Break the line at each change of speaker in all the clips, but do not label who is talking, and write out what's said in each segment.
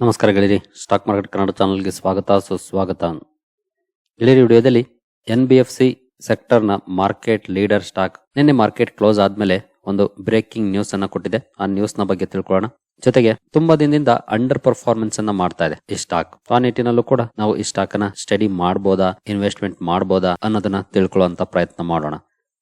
ನಮಸ್ಕಾರ ಗೆಳೆಯರಿ stock market Kannada ಚಾನಲ್ಗೆ ಸ್ವಾಗತ, ಸುಸ್ವಾಗತ. ಗೆಳೆಯರಿ ವಿಡಿಯೋದಲ್ಲಿ ಎನ್ ಬಿ ಎಫ್ ಸಿ ಸೆಕ್ಟರ್ನ ಮಾರ್ಕೆಟ್ ಲೀಡರ್ ಸ್ಟಾಕ್ ನಿನ್ನೆ ಮಾರ್ಕೆಟ್ ಕ್ಲೋಸ್ ಆದ್ಮೇಲೆ ಒಂದು ಬ್ರೇಕಿಂಗ್ ನ್ಯೂಸ್ ಅನ್ನ ಕೊಟ್ಟಿದೆ. ಆ ನ್ಯೂಸ್ನ ಬಗ್ಗೆ ತಿಳ್ಕೊಳ್ಳೋಣ. ಜೊತೆಗೆ ತುಂಬಾ ದಿನದಿಂದ ಅಂಡರ್ ಪರ್ಫಾರ್ಮೆನ್ಸ್ ಅನ್ನ ಮಾಡ್ತಾ ಇದೆ ಈ ಸ್ಟಾಕ್. ಆ ನಿಟ್ಟಿನಲ್ಲೂ ಕೂಡ ನಾವು ಈ ಸ್ಟಾಕ್ ಅನ್ನ ಸ್ಟಡಿ ಮಾಡಬಹುದಾ ಇನ್ವೆಸ್ಟ್ಮೆಂಟ್ ಮಾಡಬಹುದಾ ಅನ್ನೋದನ್ನ ತಿಳ್ಕೊಳ್ಳುವಂತ ಪ್ರಯತ್ನ ಮಾಡೋಣ.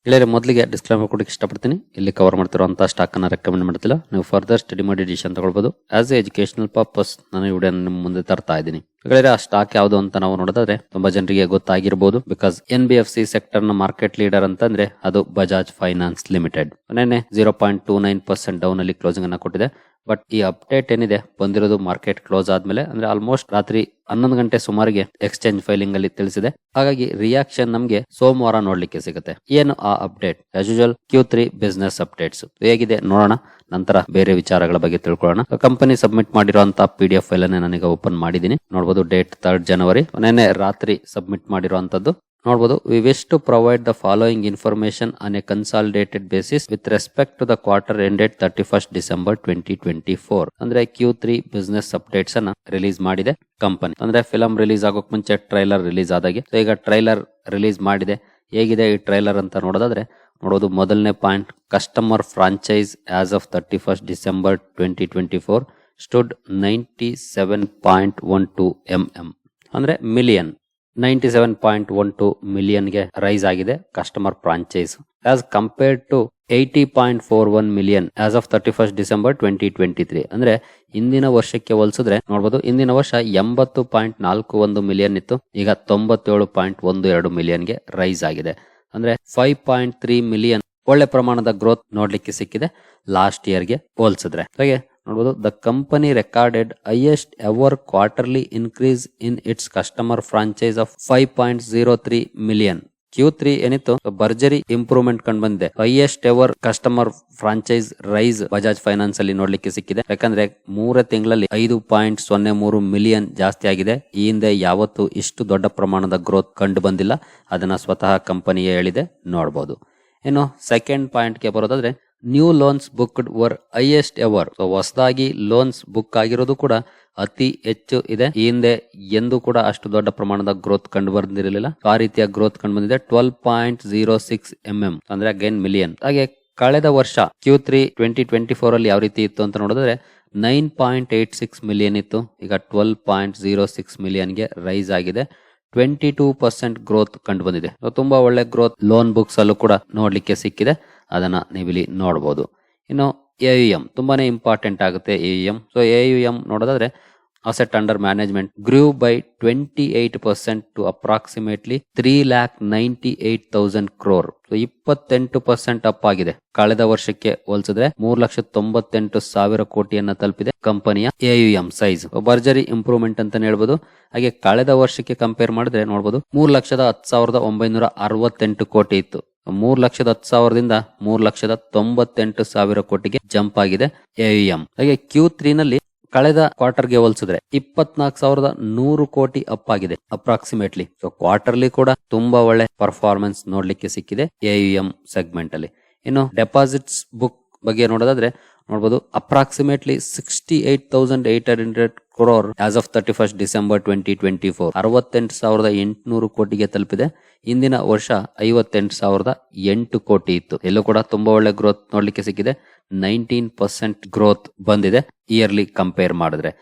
ಗೆಳೆಯರೆ ಮೊದಲಿಗೆ ಡಿಸ್ಕ್ಲೈಮರ್ ಕೊಡಕ್ಕೆ ಇಷ್ಟಪಡ್ತೀನಿ. ಇಲ್ಲಿ ಕವರ್ ಮಾಡ್ತಿರುವಂತಹ ಸ್ಟಾಕ್ ಅನ್ನ ರೆಕಮೆಂಡ್ ಮಾಡ್ತಿಲ್ಲ. ನೀವು ಫರ್ದರ್ ಸ್ಟಡಿ ಮಾಡಿ ಡಿಸಿಷನ್ ತಗೊಳ್ಬಹುದು ಆಸ್ ಎ ಎಜುಕೇಶನಲ್ ಪರ್ಪಸ್ ನಾನು ವಿಡಿಯೋ ನಿಮ್ಮ ಮುಂದೆ ತರ್ತಾ ಇದ್ದೀನಿ. ಗೆಳೆಯರೆ ಆ ಸ್ಟಾಕ್ ಯಾವುದು ಅಂತ ನಾವು ನೋಡೋದಾದ್ರೆ ತುಂಬಾ ಜನರಿಗೆ ಗೊತ್ತಾಗಿರ್ಬೋದು. Because N B F C ಸೆಕ್ಟರ್ನ market leader ಅಂತಂದ್ರೆ ಅದು ಬಜಾಜ್ ಫೈನಾನ್ಸ್ ಲಿಮಿಟೆಡ್ ನೆನ್ನೆ zero point two nine percent down ಅಲ್ಲಿ ಕ್ಲೋಸಿಂಗ್ ಅನ್ನ ಕೊಟ್ಟಿದೆ. ಬಟ್ ಈ ಅಪ್ಡೇಟ್ ಏನಿದೆ? ಬಂದಿರೋದು ಮಾರ್ಕೆಟ್ ಕ್ಲೋಸ್ ಆದ್ಮೇಲೆ ಅಂದ್ರೆ ಆಲ್ಮೋಸ್ಟ್ ರಾತ್ರಿ ಹನ್ನೊಂದು ಗಂಟೆ ಸುಮಾರಿಗೆ ಎಕ್ಸ್ಚೇಂಜ್ ಫೈಲಿಂಗ್ ಅಲ್ಲಿ ತಿಳಿಸಿದೆ. ಹಾಗಾಗಿ ರಿಯಾಕ್ಷನ್ ನಮಗೆ ಸೋಮವಾರ ನೋಡ್ಲಿಕ್ಕೆ ಸಿಗುತ್ತೆ. ಏನು ಆ update as usual Q three business updates ಹೇಗಿದೆ? ನೋಡೋಣ. ನಂತರ ಬೇರೆ ವಿಚಾರಗಳ ಬಗ್ಗೆ ತಿಳ್ಕೊಳ್ಳೋಣ. ಕಂಪನಿ ಸಬ್ಮಿಟ್ ಮಾಡಿರುವಂತಹ ಪಿ ಡಿ ಎಫ್ ಅನ್ನ ನನಗೆ ಓಪನ್ ಮಾಡಿದೀನಿ ನೋಡಬಹುದು ಡೇಟ್ ಥರ್ಡ್ ಜನವರಿ ನೆನ್ನೆ ರಾತ್ರಿ ಸಬ್ಮಿಟ್ ಮಾಡಿರುವಂತದ್ದು. ನೋಡಬಹುದು we wish to provide the following information on a consolidated basis with respect to the quarter ended thirty first December twenty twenty four ಅಂದ್ರೆ ಕ್ಯೂ ತ್ರೀ ಬಿಸ್ನೆಸ್ ಅಪ್ಡೇಟ್ಸ್ ಅನ್ನ release ಮಾಡಿದೆ company. ಅಂದ್ರೆ film release ಆಗೋಕ್ ಮುಂಚೆ trailer release ಆದಾಗೆ. ಈಗ trailer release ಮಾಡಿದೆ. ಹೇಗಿದೆ ಈ ಟ್ರೈಲರ್ ಅಂತ ನೋಡೋದಾದ್ರೆ, ನೋಡೋದು ಮೊದಲನೇ point customer franchise as of thirty first December twenty twenty four stood ninety seven point one two M M ಅಂದ್ರೆ million ninety seven point one two ಮಿಲಿಯನ್ಗೆ rise ಆಗಿದೆ customer franchise. As compared to eighty point four one million as of thirty first December twenty twenty three ಅಂದ್ರೆ ಇಂದಿನ ವರ್ಷಕ್ಕೆ ಹೋಲಿಸಿದ್ರೆ ನೋಡಬಹುದು ಇಂದಿನ ವರ್ಷ ಎಂಬತ್ತು ಪಾಯಿಂಟ್ ನಾಲ್ಕು ಒಂದು ಮಿಲಿಯನ್ ಇತ್ತು, ಈಗ ತೊಂಬತ್ತೇಳು ಪಾಯಿಂಟ್ ಒಂದು ಎರಡು ಮಿಲಿಯನ್ಗೆ ರೈಸ್ ಆಗಿದೆ. ಅಂದ್ರೆ ಫೈವ್ ಪಾಯಿಂಟ್ ತ್ರೀ ಮಿಲಿಯನ್ ಒಳ್ಳೆ ಪ್ರಮಾಣದ ಗ್ರೋತ್ ನೋಡ್ಲಿಕ್ಕೆ ಸಿಕ್ಕಿದೆ ಲಾಸ್ಟ್ ಇಯರ್ಗೆ ಹೋಲಿಸಿದ್ರೆ. ಹಾಗೆ ನೋಡಬಹುದು the company recorded highest ever quarterly increase in its customer franchise of five point zero three million Q three ಏನಿತ್ತು? ಭರ್ಜರಿ ಇಂಪ್ರೂವ್ಮೆಂಟ್ ಕಂಡು ಬಂದಿದೆ. Highest ever customer franchise rise Bajaj Finance ಅಲ್ಲಿ ನೋಡ್ಲಿಕ್ಕೆ ಸಿಕ್ಕಿದೆ. ಯಾಕಂದ್ರೆ ಮೂರ ತಿಂಗಳಲ್ಲಿ ಐದು ಪಾಯಿಂಟ್ ಸೊನ್ನೆ ಮೂರು ಮಿಲಿಯನ್ ಜಾಸ್ತಿ ಆಗಿದೆ. ಈ ಹಿಂದೆ ಯಾವತ್ತು ಇಷ್ಟು ದೊಡ್ಡ ಪ್ರಮಾಣದ ಗ್ರೋತ್ ಕಂಡು ಬಂದಿಲ್ಲ. ಅದನ್ನ ಸ್ವತಃ ಕಂಪನಿಯೇ ಹೇಳಿದೆ. ನೋಡಬಹುದು ಇನ್ನು ಸೆಕೆಂಡ್ ಪಾಯಿಂಟ್ಗೆ ಬರೋದಾದ್ರೆ new loans booked were highest ever so ಹೊಸದಾಗಿ ಲೋನ್ಸ್ ಬುಕ್ ಆಗಿರೋದು ಕೂಡ ಅತಿ ಹೆಚ್ಚು ಇದೆ. ಈ ಹಿಂದೆ ಎಂದು ಕೂಡ ಅಷ್ಟು ದೊಡ್ಡ ಪ್ರಮಾಣದ ಗ್ರೋತ್ ಕಂಡು ಬಂದಿರಲಿಲ್ಲ. ಆ ರೀತಿಯ ಗ್ರೋತ್ ಕಂಡು ಬಂದಿದೆ. Twelve point zero six M M ಅಂದ್ರೆ ಅಗೇನ್ ಮಿಲಿಯನ್ ಹಾಗೆ ಕಳೆದ ವರ್ಷ Q three twenty twenty four ಅಲ್ಲಿ ಯಾವ ರೀತಿ ಇತ್ತು ಅಂತ ನೋಡಿದ್ರೆ nine point eight six million ಇತ್ತು. ಈಗ ಟ್ವೆಲ್ ಪಾಯಿಂಟ್ ಜೀರೋ ಸಿಕ್ಸ್ ಮಿಲಿಯನ್ಗೆ ರೈಸ್ ಆಗಿದೆ. ಟ್ವೆಂಟಿ ಟೂ ಪರ್ಸೆಂಟ್ ಗ್ರೋತ್ ಕಂಡು ಬಂದಿದೆ. ತುಂಬಾ ಒಳ್ಳೆ ಗ್ರೋತ್ ಲೋನ್ ಬುಕ್ಸ್ ಅಲ್ಲೂ ಕೂಡ ನೋಡ್ಲಿಕ್ಕೆ ಸಿಕ್ಕಿದೆ. ಅದನ್ನ ನೀವಿಲ್ಲಿ ನೋಡಬಹುದು ಇನ್ನು ಎ ಯು ಎಂ ತುಂಬಾನೇ ಇಂಪಾರ್ಟೆಂಟ್ ಆಗುತ್ತೆ A U M so A U M ನೋಡೋದಾದ್ರೆ asset under management grew by twenty eight percent to approximately three lakh ninety eight thousand crore so ಇಪ್ಪತ್ತೆಂಟು ಪರ್ಸೆಂಟ್ ಅಪ್ ಆಗಿದೆ. ಕಳೆದ ವರ್ಷಕ್ಕೆ ಹೋಲಿಸಿದ್ರೆ ಮೂರು ಲಕ್ಷ ತೊಂಬತ್ತೆಂಟು ಸಾವಿರ ಕೋಟಿಯನ್ನ ತಲುಪಿದೆ ಕಂಪನಿಯ ಎ ಯು ಎಂ ಸೈಜ್ ಭರ್ಜರಿ ಇಂಪ್ರೂವ್ಮೆಂಟ್ ಅಂತ ಹೇಳ್ಬೋದು. ಹಾಗೆ ಕಳೆದ ವರ್ಷಕ್ಕೆ ಕಂಪೇರ್ ಮಾಡಿದ್ರೆ ನೋಡಬಹುದು ಮೂರ್ ಲಕ್ಷದ ಹತ್ತು ಸಾವಿರದ ಒಂಬೈನೂರ ಅರವತ್ತೆಂಟು ಕೋಟಿ ಇತ್ತು. ಮೂರ್ ಲಕ್ಷದ ಹತ್ತು ಸಾವಿರದಿಂದ ಮೂರ್ ಲಕ್ಷದ ತೊಂಬತ್ತೆಂಟು ಸಾವಿರ ಕೋಟಿಗೆ ಜಂಪ್ ಆಗಿದೆ ಎಇಎಂ ಎಂ ಹಾಗೆ ಕ್ಯೂ ತ್ರೀ ನಲ್ಲಿ ಕಳೆದ ಕ್ವಾರ್ಟರ್ಗೆ ಹೋಲಿಸಿದ್ರೆ ಇಪ್ಪತ್ನಾಲ್ಕು ಸಾವಿರದ ನೂರು ಕೋಟಿ ಅಪ್ ಆಗಿದೆ, ಅಪ್ರಾಕ್ಸಿಮೇಟ್ಲಿ. ಸೊ ಕ್ವಾರ್ಟರ್ಲಿ ಕೂಡ ತುಂಬಾ ಒಳ್ಳೆ ಪರ್ಫಾರ್ಮೆನ್ಸ್ ನೋಡ್ಲಿಕ್ಕೆ ಸಿಕ್ಕಿದೆ ಎ ಯು ಎಂ ಸೆಗ್ಮೆಂಟ್ ಅಲ್ಲಿ. ಇನ್ನು ಡೆಪಾಸಿಟ್ಸ್ ಬುಕ್ ಬಗ್ಗೆ ನೋಡೋದಾದ್ರೆ ನೋಡಬಹುದು approximately sixty eight thousand eight hundred crore as of thirty first December twenty twenty four ಅರವತ್ತೆಂಟು ಸಾವಿರದ ಎಂಟುನೂರು ಕೋಟಿಗೆ ತಲುಪಿದೆ. ಇಂದಿನ ವರ್ಷ ಐವತ್ತೆಂಟು ಸಾವಿರದ ಎಂಟು ಕೋಟಿ ಇತ್ತು. ಎಲ್ಲೂ ಕೂಡ ತುಂಬಾ ಒಳ್ಳೆ ಗ್ರೋತ್ ನೋಡ್ಲಿಕ್ಕೆ ಸಿಕ್ಕಿದೆ. ನೈನ್ಟೀನ್ ಪರ್ಸೆಂಟ್ ಗ್ರೋತ್ ಬಂದಿದೆ ಇಯರ್ಲಿ ಕಂಪೇರ್ ಮಾಡಿದ್ರೆ.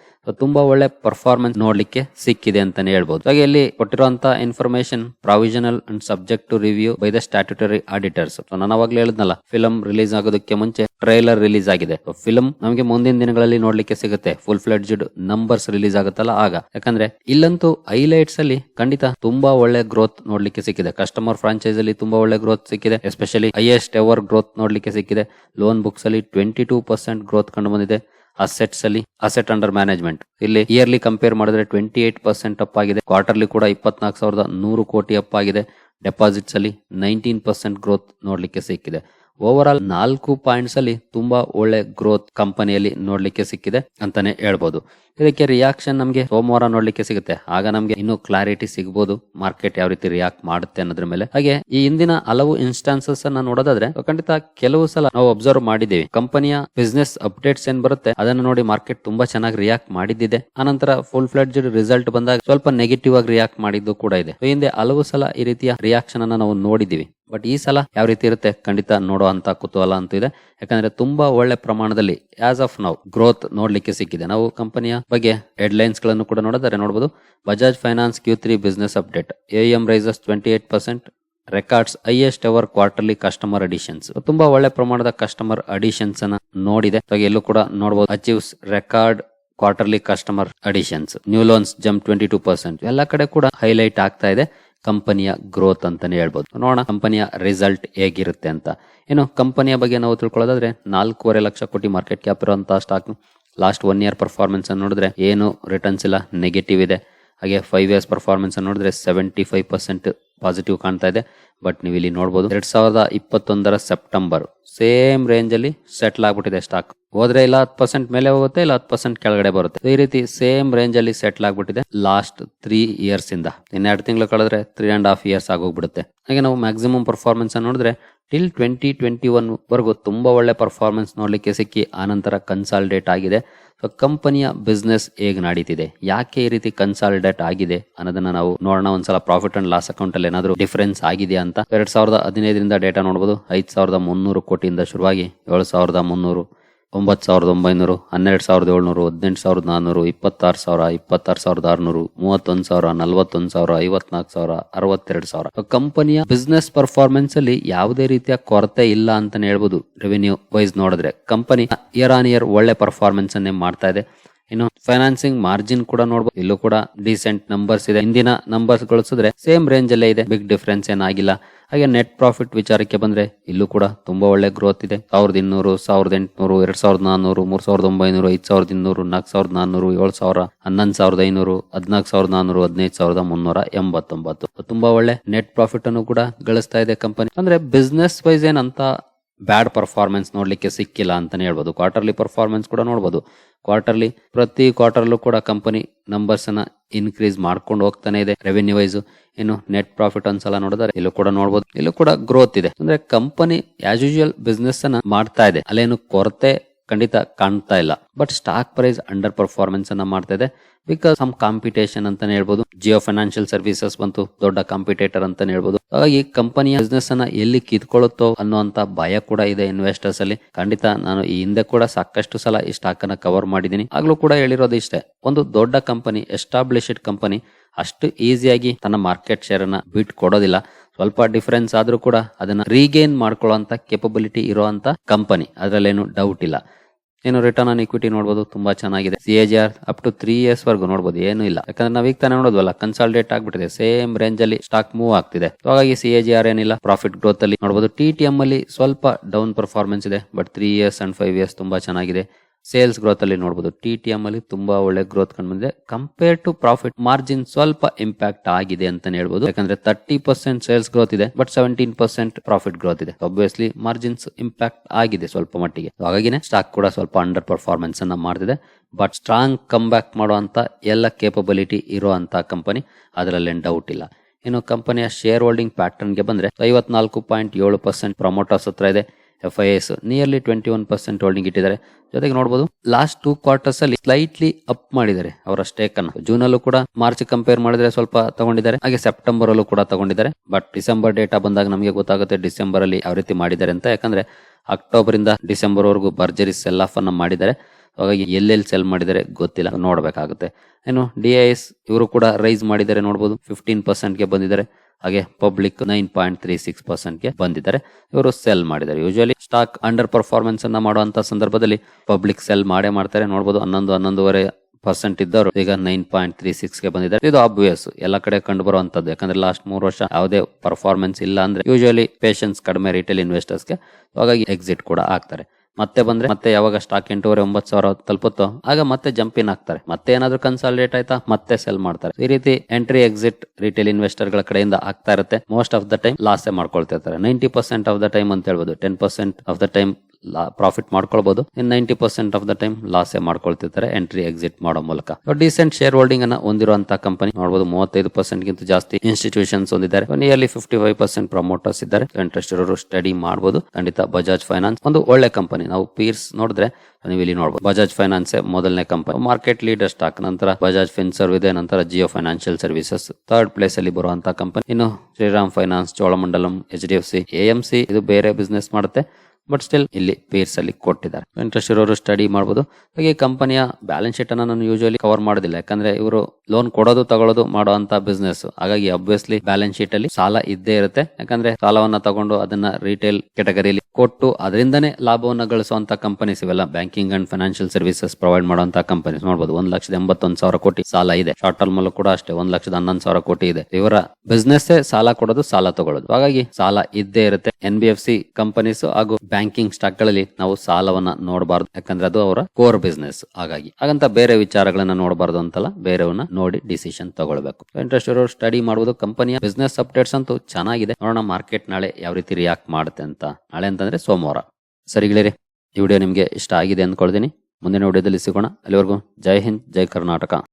ತುಂಬಾ ಒಳ್ಳೆ ಪರ್ಫಾರ್ಮೆನ್ಸ್ ನೋಡ್ಲಿಕ್ಕೆ ಸಿಕ್ಕಿದೆ ಅಂತಾನೆ ಹೇಳ್ಬೋದು. ಹಾಗೆ ಇಲ್ಲಿ ಕೊಟ್ಟಿರುವಂತಹ information provisional and subject to review by the statutory auditors ನಾನು ಅವಾಗ್ಲೇ ಹೇಳಿದ್ನಲ್ಲ ಫಿಲಂ ರಿಲೀಸ್ ಆಗೋದಕ್ಕೆ ಮುಂಚೆ ಟ್ರೈಲರ್ ರಿಲೀಸ್ ಆಗಿದೆ. ಫಿಲಂ ನಮಗೆ ಮುಂದಿನ ದಿನಗಳಲ್ಲಿ ನೋಡ್ಲಿಕ್ಕೆ ಸಿಗುತ್ತೆ. ಫುಲ್ ಫ್ಲೆಡ್ಜ್ಡ್ ನಂಬರ್ಸ್ ರಿಲೀಸ್ ಆಗುತ್ತಲ್ಲ ಆಗ. ಯಾಕಂದ್ರೆ ಇಲ್ಲಂತೂ ಹೈಲೈಟ್ಸ್ ಅಲ್ಲಿ ಖಂಡಿತ ತುಂಬಾ ಒಳ್ಳೆ ಗ್ರೋತ್ ನೋಡ್ಲಿಕ್ಕೆ ಸಿಕ್ಕಿದೆ. ಕಸ್ಟಮರ್ ಫ್ರಾಂಚೈಸ್ ಅಲ್ಲಿ ತುಂಬಾ ಒಳ್ಳೆ ಗ್ರೋತ್ ಸಿಕ್ಕಿದೆ. ಎಸ್ಪೆಷಲಿ ಹೈಯೆಸ್ಟ್ ಎವರ್ ಗ್ರೋತ್ ನೋಡ್ಲಿಕ್ಕೆ ಸಿಕ್ಕಿದೆ. ಲೋನ್ ಬುಕ್ಸ್ ಅಲ್ಲಿ ಟ್ವೆಂಟಿ ಟೂ ಪರ್ಸೆಂಟ್ ಗ್ರೋತ್ ಕಂಡು ಬಂದಿದೆ. ಅಸೆಟ್ಸ್ ಅಲ್ಲಿ ಅಸೆಟ್ ಅಂಡರ್ ಮ್ಯಾನೇಜ್ಮೆಂಟ್ ಇಲ್ಲಿ ಇಯರ್ಲಿ ಕಂಪೇರ್ ಮಾಡಿದ್ರೆ ಟ್ವೆಂಟಿ ಏಟ್ ಪರ್ಸೆಂಟ್ ಅಪ್ ಆಗಿದೆ. ಕ್ವಾರ್ಟರ್ಲಿ ಕೂಡ ಇಪ್ಪತ್ನಾಲ್ಕು ಸಾವಿರದ ನೂರು ಕೋಟಿ ಅಪ್ ಆಗಿದೆ. ಡೆಪಾಸಿಟ್ಸ್ ಅಲ್ಲಿ ನೈನ್ಟೀನ್ ಪರ್ಸೆಂಟ್ ಗ್ರೋತ್ ನೋಡ್ಲಿಕ್ಕೆ ಸಿಕ್ಕಿದೆ. ಓವರ್ ಆಲ್ ನಾಲ್ಕು ಪಾಯಿಂಟ್ಸ್ ಅಲ್ಲಿ ತುಂಬಾ ಒಳ್ಳೆ ಗ್ರೋತ್ ಕಂಪನಿಯಲ್ಲಿ ನೋಡ್ಲಿಕ್ಕೆ ಸಿಕ್ಕಿದೆ ಅಂತಾನೆ ಹೇಳ್ಬೋದು. ಇದಕ್ಕೆ ರಿಯಾಕ್ಷನ್ ನಮಗೆ ಸೋಮವಾರ ನೋಡ್ಲಿಕ್ಕೆ ಸಿಗುತ್ತೆ. ಆಗ ನಮಗೆ ಇನ್ನೂ ಕ್ಲಾರಿಟಿ ಸಿಗಬಹುದು ಮಾರ್ಕೆಟ್ ಯಾವ ರೀತಿ ರಿಯಾಕ್ಟ್ ಮಾಡುತ್ತೆ ಅನ್ನೋದ್ರ ಮೇಲೆ. ಹಾಗೆ ಈ ಹಿಂದಿನ ಹಲವು ಇನ್ಸ್ಟಾನ್ಸಸ್ ಅನ್ನ ನೋಡೋದಾದ್ರೆ, ಖಂಡಿತ ಕೆಲವು ಸಲ ನಾವು ಅಬ್ಸರ್ವ್ ಮಾಡಿದ್ದೀವಿ. ಕಂಪನಿಯ ಬಿಸ್ನೆಸ್ ಅಪ್ಡೇಟ್ಸ್ ಏನ್ ಬರುತ್ತೆ, ಅದನ್ನ ನೋಡಿ ಮಾರ್ಕೆಟ್ ತುಂಬಾ ಚೆನ್ನಾಗಿ ರಿಯಾಕ್ಟ್ ಮಾಡಿದ್ದಿದೆ. ಆನಂತರ ಫುಲ್ ಫ್ಲೆಡ್ಜ್ ರಿಸಲ್ಟ್ ಬಂದಾಗ ಸ್ವಲ್ಪ ನೆಗೆಟಿವ್ ಆಗಿ ರಿಯಾಕ್ಟ್ ಮಾಡಿದ್ದು ಕೂಡ ಇದೆ. ಹಿಂದೆ ಹಲವು ಸಲ ಈ ರೀತಿಯ ರಿಯಾಕ್ಷನ್ ಅನ್ನ ನಾವು ನೋಡಿದೀವಿ ಬಟ್ ಈ ಸಲ ಯಾವ ರೀತಿ ಇರುತ್ತೆ? ಖಂಡಿತ ನೋಡೋ ಅಂತ ಕುತೂಹಲ ಅಂತ ಇದೆ. ಯಾಕಂದ್ರೆ ತುಂಬಾ ಒಳ್ಳೆ ಪ್ರಮಾಣದಲ್ಲಿ ಆಸ್ ಆಫ್ ನಾವು ಗ್ರೋತ್ ನೋಡ್ಲಿಕ್ಕೆ ಸಿಕ್ಕಿದೆ. ನಾವು ಕಂಪನಿಯ ಬಗ್ಗೆ ಹೆಡ್ಲೈನ್ಸ್ಗಳನ್ನು ಕೂಡ ನೋಡಿದರೆ ನೋಡಬಹುದು Bajaj Finance Q three business update M rises twenty eight percent records highest ever quarterly customer additions ತುಂಬಾ ಒಳ್ಳೆ ಪ್ರಮಾಣದ ಕಸ್ಟಮರ್ ಅಡಿಷನ್ಸ್ ಅನ್ನ ನೋಡಿದೆ. ಎಲ್ಲೂ ಕೂಡ ನೋಡಬಹುದು achieves record quarterly customer additions new loans jump twenty two percent ಎಲ್ಲ ಕಡೆ ಕೂಡ ಹೈಲೈಟ್ ಆಗ್ತಾ ಇದೆ. ಕಂಪನಿಯ ಗ್ರೋತ್ ಅಂತಾನೆ ಹೇಳ್ಬೋದು. ನೋಡೋಣ ಕಂಪನಿಯ ರಿಸಲ್ಟ್ ಹೇಗಿರುತ್ತೆ ಅಂತ. ಏನು ಕಂಪನಿಯ ಬಗ್ಗೆ ನಾವು ತಿಳ್ಕೊಳ್ಳೋದಾದ್ರೆ ನಾಲ್ಕೂವರೆ ಲಕ್ಷ ಕೋಟಿ ಮಾರ್ಕೆಟ್ ಕ್ಯಾಪ್ ಇರುವಂತಹ stock last one year performance ಅನ್ನು ನೋಡಿದ್ರೆ ಏನು ರಿಟರ್ನ್ಸ್ ಇಲ್ಲ ನೆಗೆಟಿವ್ ಇದೆ. ಹಾಗೆ ಫೈವ್ ಇಯರ್ಸ್ ಪರ್ಫಾರ್ಮೆನ್ಸ್ ನೋಡಿದ್ರೆ ಸೆವೆಂಟಿ ಫೈವ್ ಪರ್ಸೆಂಟ್ ಪಾಸಿಟಿವ್ ಕಾಣ್ತಾ ಇದೆ. ಬಟ್ ನೀವು ಇಲ್ಲಿ ನೋಡಬಹುದು ಎರಡ್ ಸಾವಿರದ ಇಪ್ಪತ್ತೊಂದರ ಸೆಪ್ಟೆಂಬರ್ ಸೇಮ್ ರೇಂಜ್ ಅಲ್ಲಿ ಸೆಟ್ಲ್ ಆಗ್ಬಿಟ್ಟಿದೆ ಸ್ಟಾಕ್ ಹೋದ್ರೆ ಇಲ್ಲ ಹತ್ತು ಪರ್ಸೆಂಟ್ ಮೇಲೆ ಹೋಗುತ್ತೆ, ಇಲ್ಲ ಹತ್ತು ಪರ್ಸೆಂಟ್ ಕೆಳಗಡೆ ಬರುತ್ತೆ. ಈ ರೀತಿ ಸೇಮ್ ರೇಂಜ್ ಅಲ್ಲಿ ಸೆಟ್ಲ್ ಆಗ್ಬಿಟ್ಟಿದೆ ಲಾಸ್ಟ್ ತ್ರೀ ಇಯರ್ಸ್ ಇಂದ. ಇನ್ನೆರಡು ತಿಂಗಳು ಕಳೆದ್ರೆ ತ್ರೀ ಅಂಡ್ ಹಾಫ್ ಇಯರ್ಸ್ ಆಗೋಗ್ಬಿಡುತ್ತೆ. ಹಾಗೆ ನಾವು ಮ್ಯಾಕ್ಸಿಮಮ್ ಪರ್ಫಾರ್ಮೆನ್ಸ್ ನೋಡಿದ್ರೆ ಟಿಲ್ ಟ್ವೆಂಟಿ ಟ್ವೆಂಟಿ ಒನ್ ವರೆಗೂ ತುಂಬಾ ಒಳ್ಳೆ ಪರ್ಫಾರ್ಮೆನ್ಸ್ ನೋಡ್ಲಿಕ್ಕೆ ಸಿಕ್ಕಿ, ಆನಂತರ ಕನ್ಸಾಲಿಡೇಟ್ ಆಗಿದೆ. ಸೊ ಕಂಪನಿಯ ಬಿಸ್ನೆಸ್ ಹೇಗ್ ನಡೀತಿದೆ? ಯಾಕೆ ಈ ರೀತಿ ಕನ್ಸಾಲಿಡೇಟ್ ಆಗಿದೆ ಅನ್ನೋದನ್ನ ನಾವು ನೋಡೋಣ. ಒಂದ್ಸಲ ಪ್ರಾಫಿಟ್ ಅಂಡ್ ಲಾಸ್ ಅಕೌಂಟ್ ಅಲ್ಲಿ ಏನಾದ್ರು ಡಿಫರೆನ್ಸ್ ಆಗಿದೆಯಾ ಅಂತ. ಎರಡ್ ಸಾವಿರದ ಹದಿನೈದರಿಂದ ಡೇಟಾ ನೋಡಬಹುದು ಐದ್ ಸಾವಿರದ ಮುನ್ನೂರು ಕೋಟಿಯಿಂದ ಶುರುವಾಗಿ ಏಳು ಸಾವಿರದ ಮುನ್ನೂರು ಒಂಬತ್ತು ಸಾವಿರದ ಒಂಬೈನೂರು, ಹನ್ನೆರಡು ಸಾವಿರದ ಏಳ್ನೂರು, ಹದಿನೆಂಟು ಸಾವಿರದ ನಾನ್ನೂರು, ಇಪ್ಪತ್ತಾರು ಸಾವಿರ, ಇಪ್ಪತ್ತಾರು ಸಾವಿರದ ಆರುನೂರು, ಮೂವತ್ತೊಂದು ಸಾವಿರ, ನಲವತ್ತೊಂದು ಸಾವಿರ, ಐವತ್ನಾಲ್ಕು ಸಾವಿರ, ಅರವತ್ತೆರಡು ಸಾವಿರ. ಕಂಪನಿಯ ಬಿಸ್ನೆಸ್ ಪರ್ಫಾರ್ಮೆನ್ಸ್ ಅಲ್ಲಿ ಯಾವುದೇ ರೀತಿಯ ಕೊರತೆ ಇಲ್ಲ ಅಂತಾನೆ ಹೇಳ್ಬೋದು. ರೆವಿನ್ಯೂ ವೈಸ್ ನೋಡಿದ್ರೆ ಕಂಪನಿ ಇಯರ್ ಆನ್ ಇಯರ್ ಒಳ್ಳೆ ಪರ್ಫಾರ್ಮೆನ್ಸ್ ಅನ್ನೇ ಮಾಡ್ತಾ ಇದೆ. ಇನ್ನು ಫೈನಾನ್ಸಿಂಗ್ ಮಾರ್ಜಿನ್ ಕೂಡ ನೋಡಬಹುದು ಇಲ್ಲೂ ಕೂಡ ಡೀಸೆಂಟ್ ನಂಬರ್ಸ್ ಇದೆ. ಹಿಂದಿನ ನಂಬರ್ಸ್ ಗಳಿಸಿದ್ರೆ ಸೇಮ್ ರೇಂಜ್ ಅಲ್ಲೇ ಇದೆ. ಬಿಗ್ ಡಿಫ್ರೆನ್ಸ್ ಏನಾಗಿಲ್ಲ ಹಾಗೆ ನೆಟ್ ಪ್ರಾಫಿಟ್ ವಿಚಾರಕ್ಕೆ ಬಂದ್ರೆ ಇಲ್ಲೂ ಕೂಡ ತುಂಬಾ ಒಳ್ಳೆ ಗ್ರೋತ್ ಇದೆ. ಸಾವಿರದ ಇನ್ನೂರು, ಸಾವಿರದ ಎಂಟುನೂರು, ಎರಡು ಸಾವಿರದ ನಾನ್ನೂರು ಮೂರು ಸಾವಿರದ ಒಂಬೈನೂರು, ಐದು ಸಾವಿರದ ಇನ್ನೂರು, ನಾಲ್ಕು ಸಾವಿರದ ನಾನ್ನೂರು ಏಳು ಸಾವಿರ, ಹನ್ನೊಂದು ಸಾವಿರದ ಐನೂರು, ಹದಿನಾಲ್ಕು ಸಾವಿರದ ನಾನ್ನೂರು ಹದಿನೈದು ಸಾವಿರದ ಮುನ್ನೂರ ಎಂಬತ್ತೊಂಬತ್ತು. ತುಂಬಾ ಒಳ್ಳೆ ನೆಟ್ ಪ್ರಾಫಿಟ್ ಅನ್ನು ಕೂಡ ಗಳಿಸ್ತಾ ಇದೆ ಕಂಪನಿ ಅಂದ್ರೆ ಬಿಸ್ನೆಸ್ ವೈಸ್ ಏನಂತ ಬ್ಯಾಡ್ ಪರ್ಫಾರ್ಮೆನ್ಸ್ ನೋಡ್ಲಿಕ್ಕೆ ಸಿಕ್ಕಿಲ್ಲ ಅಂತಾನೆ ಹೇಳ್ಬೋದು. ಕ್ವಾರ್ಟರ್ಲಿ ಪರ್ಫಾರ್ಮೆನ್ಸ್ ಕೂಡ ನೋಡ್ಬೋದು. ಕ್ವಾರ್ಟರ್ಲಿ ಪ್ರತಿ ಕ್ವಾರ್ಟರ್ಲೂ ಕೂಡ ಕಂಪನಿ ನಂಬರ್ಸ್ ಅನ್ನ ಇನ್ಕ್ರೀಸ್ ಮಾಡ್ಕೊಂಡು ಹೋಗ್ತಾನೆ ಇದೆ. ರೆವೆನ್ಯೂ ವೈಸ್ ಇನ್ನು ನೆಟ್ ಪ್ರಾಫಿಟ್ ಒಂದ್ಸಲ ನೋಡಿದ್ರೆ ಇಲ್ಲೂ ಕೂಡ ನೋಡಬಹುದು ಇಲ್ಲೂ ಕೂಡ ಗ್ರೋತ್ ಇದೆ. ಅಂದ್ರೆ ಕಂಪನಿ ಆಸ್ ಯೂಶುವಲ್ ಬಿಸ್ನೆಸ್ ಅನ್ನ ಮಾಡ್ತಾ ಇದೆ. ಅಲ್ಲೇನು ಕೊರತೆ ಖಂಡಿತ ಕಾಣ್ತಾ ಇಲ್ಲ. But stock price under performance ಅನ್ನ ಮಾಡ್ತಾ ಇದೆ. ಬಿಕಾಸ್ ಸಮ್ ಕಾಂಪಿಟೇಷನ್ ಅಂತಾನೆ ಹೇಳ್ಬೋದು. ಜಿಯೋ ಫೈನಾನ್ಷಿಯಲ್ ಸರ್ವಿಸಸ್ ಬಂತು, ದೊಡ್ಡ ಕಾಂಪಿಟೇಟರ್ ಅಂತಾನೆ ಹೇಳ್ಬೋದು. ಹಾಗಾಗಿ ಕಂಪನಿಯ ಬಿಸ್ನೆಸ್ ಅನ್ನ ಎಲ್ಲಿ ಕಿತ್ಕೊಳ್ಳುತ್ತೋ ಅನ್ನುವಂತ ಭಯ ಕೂಡ ಇದೆ ಇನ್ವೆಸ್ಟರ್ಸ್ ಅಲ್ಲಿ. ಖಂಡಿತ ನಾನು ಈ ಹಿಂದೆ ಕೂಡ ಸಾಕಷ್ಟು ಸಲ ಈ ಸ್ಟಾಕ್ ಅನ್ನ ಕವರ್ ಮಾಡಿದ್ದೀನಿ. ಆಗ್ಲೂ ಕೂಡ ಹೇಳಿರೋದು ಇಷ್ಟೇ. ಒಂದು ದೊಡ್ಡ ಕಂಪನಿ ಎಸ್ಟಾಬ್ಲಿಷ್ಡ್ ಕಂಪನಿ ಅಷ್ಟು ಈಸಿಯಾಗಿ ತನ್ನ ಮಾರ್ಕೆಟ್ ಶೇರ್ ಅನ್ನ ಬಿಟ್ ಕೊಡೋದಿಲ್ಲ. ಸ್ವಲ್ಪ ಡಿಫರೆನ್ಸ್ ಆದ್ರೂ ಕೂಡ ಅದನ್ನ ರೀಗೇನ್ ಮಾಡ್ಕೊಳ್ಳುವಂತ ಕೆಪಬಿಲಿಟಿ ಇರುವಂತ ಕಂಪನಿ ಅದರಲ್ಲೇನು ಡೌಟ್ ಇಲ್ಲ. ಏನು ರಿಟರ್ನ್ ಆನ್ ಇಕ್ವಿಟಿ ನೋಡಬಹುದು ತುಂಬಾ ಚೆನ್ನಾಗಿದೆ. C A G R up to three years ವರ್ಗು ನೋಡಬಹುದು ಏನು ಇಲ್ಲ. ಯಾಕಂದ್ರೆ ನಾವೀಗ ತಾನೇ ನೋಡೋದ್ವಲ್ಲ ಕನ್ಸಾಲ್ಡೇಟ್ ಆಗ್ಬಿಟ್ಟಿದೆ. ಸೇಮ್ ರೇಂಜ್ ಅಲ್ಲಿ ಸ್ಟಾಕ್ ಮೂವ್ ಆಗ್ತಿದೆ. ಹಾಗಾಗಿ ಸಿ ಎ ಜಿ ಆರ್ ಏನಿಲ್ಲ ಪ್ರಾಫಿಟ್ ಗ್ರೋತ್ ಅಲ್ಲಿ ನೋಡಬಹುದು ಟಿ ಟಿ ಎಂ ಅಲ್ಲಿ ಸ್ವಲ್ಪ ಡೌನ್ ಪರ್ಫಾರ್ಮೆನ್ಸ್ ಇದೆ but three years and five years ತುಂಬಾ ಚೆನ್ನಾಗಿದೆ. ಸೇಲ್ಸ್ ಗ್ರೋತ್ ಅಲ್ಲಿ ನೋಡಬಹುದು ಟಿ ಟಿ ಎಂ ಅಲ್ಲಿ ತುಂಬಾ ಒಳ್ಳೆ ಗ್ರೋತ್ ಕಂಡು ಬಂದಿದೆ ಕಂಪೇರ್ ಟು ಪ್ರಾಫಿಟ್ ಮಾರ್ಜಿನ್ ಸ್ವಲ್ಪ ಇಂಪ್ಯಾಕ್ಟ್ ಆಗಿದೆ ಅಂತ ಹೇಳ್ಬೋದು. ಯಾಕಂದ್ರೆ ತರ್ಟಿ ಪರ್ಸೆಂಟ್ ಸೇಲ್ಸ್ ಗ್ರೋತ್ ಇದೆ but seventeen percent profit growth ಇದೆ. ಒಬ್ವಿಯಸ್ಲಿ ಮಾರ್ಜಿನ್ಸ್ ಇಂಪ್ಯಾಕ್ಟ್ ಆಗಿದೆ ಸ್ವಲ್ಪ ಮಟ್ಟಿಗೆ. ಹಾಗಾಗಿನೇ ಸ್ಟಾಕ್ ಕೂಡ ಸ್ವಲ್ಪ ಅಂಡರ್ ಪರ್ಫಾರ್ಮೆನ್ಸ್ ಅನ್ನ ಮಾಡ್ತಿದೆ. ಬಟ್ ಸ್ಟ್ರಾಂಗ್ ಕಮ್ ಬ್ಯಾಕ್ ಮಾಡುವಂತ ಎಲ್ಲ ಕೇಪಬಿಲಿಟಿ ಇರುವಂತ ಕಂಪನಿ ಅದರಲ್ಲೇನು ಡೌಟ್ ಇಲ್ಲ. ಇನ್ನು ಕಂಪನಿಯ ಶೇರ್ ಹೋಲ್ಡಿಂಗ್ ಪ್ಯಾಟರ್ನ್ಗೆ ಬಂದ್ರೆ ಐವತ್ನಾಲ್ಕು ಪಾಯಿಂಟ್ ಏಳು ಪರ್ಸೆಂಟ್ ಪ್ರಮೋಟರ್ಸ್ ಹತ್ರ ಇದೆ. F I S nearly twenty one percent holding ಇಟ್ಟಿದ್ದಾರೆ ಜೊತೆಗೆ ನೋಡಬಹುದು ಲಾಸ್ಟ್ ಟೂ ಕ್ವಾರ್ಟರ್ಸ್ ಅಲ್ಲಿ ಸ್ಲೈಟ್ಲಿ ಅಪ್ ಮಾಡಿದ್ದಾರೆ ಅವರ ಸ್ಟೇಕ್ ಅನ್ನು. ಜೂನ್ ಅಲ್ಲೂ ಕೂಡ ಮಾರ್ಚ್ ಕಂಪೇರ್ ಮಾಡಿದ್ರೆ ಸ್ವಲ್ಪ ತಗೊಂಡಿದ್ದಾರೆ. ಹಾಗೆ ಸೆಪ್ಟೆಂಬರ್ ಅಲ್ಲೂ ಕೂಡ ತಗೊಂಡಿದ್ದಾರೆ. ಬಟ್ ಡಿಸೆಂಬರ್ ಡೇಟಾ ಬಂದಾಗ ನಮಗೆ ಗೊತ್ತಾಗುತ್ತೆ ಡಿಸೆಂಬರ್ ಅಲ್ಲಿ ಯಾವ ರೀತಿ ಮಾಡಿದ್ದಾರೆ ಅಂತ. ಯಾಕಂದ್ರೆ ಅಕ್ಟೋಬರ್ ಇಂದ ಡಿಸೆಂಬರ್ ವರೆಗೂ ಭರ್ಜರಿ ಸೆಲ್ ಆಫ್ ಅನ್ನ ಮಾಡಿದ್ದಾರೆ. ಹಾಗಾಗಿ ಎಲ್ಲೆಲ್ಲಿ ಸೆಲ್ ಮಾಡಿದ್ದಾರೆ ಗೊತ್ತಿಲ್ಲ. ನೋಡಬೇಕಾಗುತ್ತೆ. ಏನು ಡಿ ಐ ಎಸ್ ಇವರು ಕೂಡ ರೈಸ್ ಮಾಡಿದ್ದಾರೆ ನೋಡಬಹುದು ಫಿಫ್ಟೀನ್ ಪರ್ಸೆಂಟ್ಗೆ ಬಂದಿದ್ದಾರೆ. ಹಾಗೆ ಪಬ್ಲಿಕ್ ನೈನ್ ಪಾಯಿಂಟ್ ತ್ರೀ ಸಿಕ್ಸ್ಗೆ ಬಂದಿದ್ದಾರೆ. ಇವರು ಸೆಲ್ ಮಾಡಿದ್ದಾರೆ. ಯೂಶುವಲಿ ಸ್ಟಾಕ್ ಅಂಡರ್ ಪರ್ಫಾರ್ಮೆನ್ಸ್ ಅನ್ನ ಮಾಡುವಂತ ಸಂದರ್ಭದಲ್ಲಿ ಪಬ್ಲಿಕ್ ಸೆಲ್ ಮಾಡೇ ಮಾಡ್ತಾರೆ. ನೋಡಬಹುದು ಹನ್ನೊಂದು, ಹನ್ನೊಂದುವರೆ ಪರ್ಸೆಂಟ್ ಇದ್ದವರು ಈಗ ನೈನ್ ಪಾಯಿಂಟ್ ತ್ರೀ ಸಿಕ್ಸ್ಗೆ ಬಂದಿದ್ದಾರೆ. ಇದು ಆಬ್ವಿಯಸ್ ಎಲ್ಲ ಕಡೆ ಕಂಡು ಬರುವಂತದ್ದು ಯಾಕಂದ್ರೆ ಲಾಸ್ಟ್ ಮೂರು ವರ್ಷ ಯಾವುದೇ ಪರ್ಫಾರ್ಮೆನ್ಸ್ ಇಲ್ಲ ಅಂದ್ರೆ ಯೂಶುವಲಿ ಪೇಷನ್ಸ್ ಕಡಿಮೆ ರಿಟೇಲ್ ಇನ್ವೆಸ್ಟರ್ಸ್ಗೆ. ಹಾಗಾಗಿ ಎಕ್ಸಿಟ್ ಕೂಡ ಆಗ್ತಾರೆ. ಮತ್ತೆ ಬಂದ್ರೆ ಮತ್ತೆ ಯಾವಾಗ ಸ್ಟಾಕ್ ಎಂಟೂವರೆ, ಒಂಬತ್ತು ಸಾವಿರ ತಲುಪುತ್ತೋ, ಆಗ ಮತ್ತೆ ಜಂಪ್ ಇನ್ ಆಗ್ತಾರೆ. ಮತ್ತೆ ಏನಾದ್ರೂ ಕನ್ಸಾಲಿಡೇಟ್ ಆಯ್ತಾ? ಮತ್ತೆ ಸೆಲ್ ಮಾಡ್ತಾರೆ. ಈ ರೀತಿ ಎಂಟ್ರಿ ಎಕ್ಸಿಟ್ ರಿಟೇಲ್ ಇನ್ವೆಸ್ಟರ್ಗಳ ಕಡೆಯಿಂದ ಆಗ್ತಾ ಇರುತ್ತೆ. Most of the time loss ಮಾಡ್ಕೊಳ್ತಿರ್ತಾರೆ ninety percent of the time ಅಂತ ಹೇಳ್ಬೋದು. Ten percent of the time profit ಮಾಡ್ಕೊಳ್ಬಹುದು in ninety percent of the time loss ಮಾಡ್ಕೊಳ್ತಿರ್ತಾರೆ entry exit ಮಾಡೋ ಮೂಲಕ. ಡಿಸೆಂಟ್ ಶೇರ್ ಹೋಲ್ಡಿಂಗ್ ಅನ್ನ ಹೊಂದಿರುವಂತಹ ಕಂಪನಿ ನೋಡಬಹುದು ಮೂವತ್ತೈದು ಪರ್ಸೆಂಟ್ ಗಿಂತ ಜಾಸ್ತಿ ಇನ್ಸ್ಟಿಟ್ಯೂಷನ್ಸ್ ಹೊಂದಿದ್ದಾರೆ. Nearly fifty five percent promoters ಇದ್ದಾರೆ. ಇಂಟ್ರೆಸ್ಟ್ ಇರೋರು ಸ್ಟಡಿ ಮಾಡಬಹುದು ಖಂಡಿತ ಬಜಾಜ್ ಫೈನಾನ್ಸ್ ಒಂದು ಒಳ್ಳೆ ಕಂಪನಿ ನಾವು ಪೀರ್ಸ್ ನೋಡಿದ್ರೆ ನೀವು ಇಲ್ಲಿ ನೋಡಬಹುದು ಬಜಾಜ್ ಫೈನಾನ್ಸ್ ಮೊದಲನೇ ಕಂಪನಿ ಮಾರ್ಕೆಟ್ ಲೀಡರ್ ಸ್ಟಾಕ್ ನಂತರ ಬಜಾಜ್ ಫಿನ್ಸರ್ವ್ ಇದೆ, ನಂತರ Jio Financial Services third place ಅಲ್ಲಿ ಬರುವಂತಹ ಕಂಪನಿ ಇನ್ನು Shriram Finance Cholamandalam H D F C AMC ಇದು ಬೇರೆ ಬಿಸ್ನೆಸ್ ಮಾಡುತ್ತೆ. ಬಟ್ ಸ್ಟಿಲ್ ಇಲ್ಲಿ ಪೇರ್ಸ್ ಅಲ್ಲಿ ಕೊಟ್ಟಿದ್ದಾರೆ. ಇಂಟ್ರೆಸ್ಟ್ ಇರೋರು ಸ್ಟಡಿ ಮಾಡಬಹುದು ಹಾಗೆ ಕಂಪನಿಯ ಬ್ಯಾಲೆನ್ಸ್ ಶೀಟ್ ಅನ್ನ ನಾನು ಯೂಶಲಿ ಕವರ್ ಮಾಡೋದಿಲ್ಲ. ಯಾಕಂದ್ರೆ ಇವರು ಲೋನ್ ಕೊಡೋದು ತಗೊಳ್ಳೋದು ಮಾಡುವಂತ ಬಿಸ್ನೆಸ್ ಹಾಗಾಗಿ ಅಬ್ವಿಯಸ್ಲಿ ಬ್ಯಾಲೆನ್ಸ್ ಶೀಟ್ ಅಲ್ಲಿ ಸಾಲ ಇದ್ದೇ ಇರುತ್ತೆ. ಯಾಕಂದ್ರೆ ಸಾಲವನ್ನ ತಗೊಂಡು ಅದನ್ನ ರಿಟೇಲ್ ಕೆಟಗರಿಯಲ್ಲಿ ಕೊಟ್ಟು ಅದರಿಂದನೇ ಲಾಭವನ್ನ ಗಳಿಸುವಂತ ಕಂಪನೀಸ್ ಇವೆಲ್ಲ. Banking and financial services provide ಮಾಡುವಂತ ಕಂಪನೀಸ್ ನೋಡಬಹುದು ಒಂದ್ ಲಕ್ಷದ ಎಂಬತ್ತೊಂದು ಸಾವಿರ ಕೋಟಿ ಸಾಲ ಇದೆ. ಶಾರ್ಟ್ ಟರ್ಮ್ ಅಲ್ಲೂ ಕೂಡ ಅಷ್ಟೇ. ಒಂದ್ ಲಕ್ಷದ ಹನ್ನೊಂದು ಸಾವಿರ ಕೋಟಿ ಇದೆ. ಇವರ ಬಿಸ್ನೆಸ್ ಸಾಲ ಕೊಡೋದು, ಸಾಲ ತಗೊಳ್ಳೋದು ಹಾಗಾಗಿ ಸಾಲ ಇದ್ದೇ ಇರುತ್ತೆ. N B F C companies ಹಾಗೂ ಬ್ಯಾಂಕಿಂಗ್ ಸ್ಟಾಕ್ಗಳಲ್ಲಿ ನಾವು ಸಾಲವನ್ನ ನೋಡಬಾರ್ದು. ಯಾಕಂದ್ರೆ ಅದು ಅವರ ಕೋರ್ ಬಿಸ್ನೆಸ್ ಹಾಗಾಗಿ. ಹಾಗಂತ ಬೇರೆ ವಿಚಾರಗಳನ್ನ ನೋಡಬಾರ್ದು ಅಂತಲ್ಲ ಬೇರೆವನ್ನ ನೋಡಿ ಡಿಸಿಷನ್ ತಗೊಳ್ಬೇಕು. ಇಂಟ್ರೆಸ್ಟ್ ಇರೋರು ಸ್ಟಡಿ ಮಾಡುವುದು ಕಂಪನಿಯ ಬಿಸ್ನೆಸ್ ಅಪ್ಡೇಟ್ಸ್ ಅಂತೂ ಚೆನ್ನಾಗಿದೆ. ನೋಡೋಣ ಮಾರ್ಕೆಟ್ ನಾಳೆ ಯಾವ ರೀತಿ ರಿಯಾಕ್ಟ್ ಮಾಡುತ್ತೆ ಅಂತ. ನಾಳೆ ಅಂತಂದ್ರೆ ಸೋಮವಾರ. ಸರಿ ಗೆಳೆಯರೆ, ಈ ವಿಡಿಯೋ ನಿಮಗೆ ಇಷ್ಟ ಆಗಿದೆ ಅಂದ್ಕೊಳ್ತೀನಿ. ಮುಂದಿನ ವಿಡಿಯೋದಲ್ಲಿ ಸಿಗೋಣ. ಅಲ್ಲಿವರೆಗೂ ಜೈ ಹಿಂದ್, ಜೈ ಕರ್ನಾಟಕ.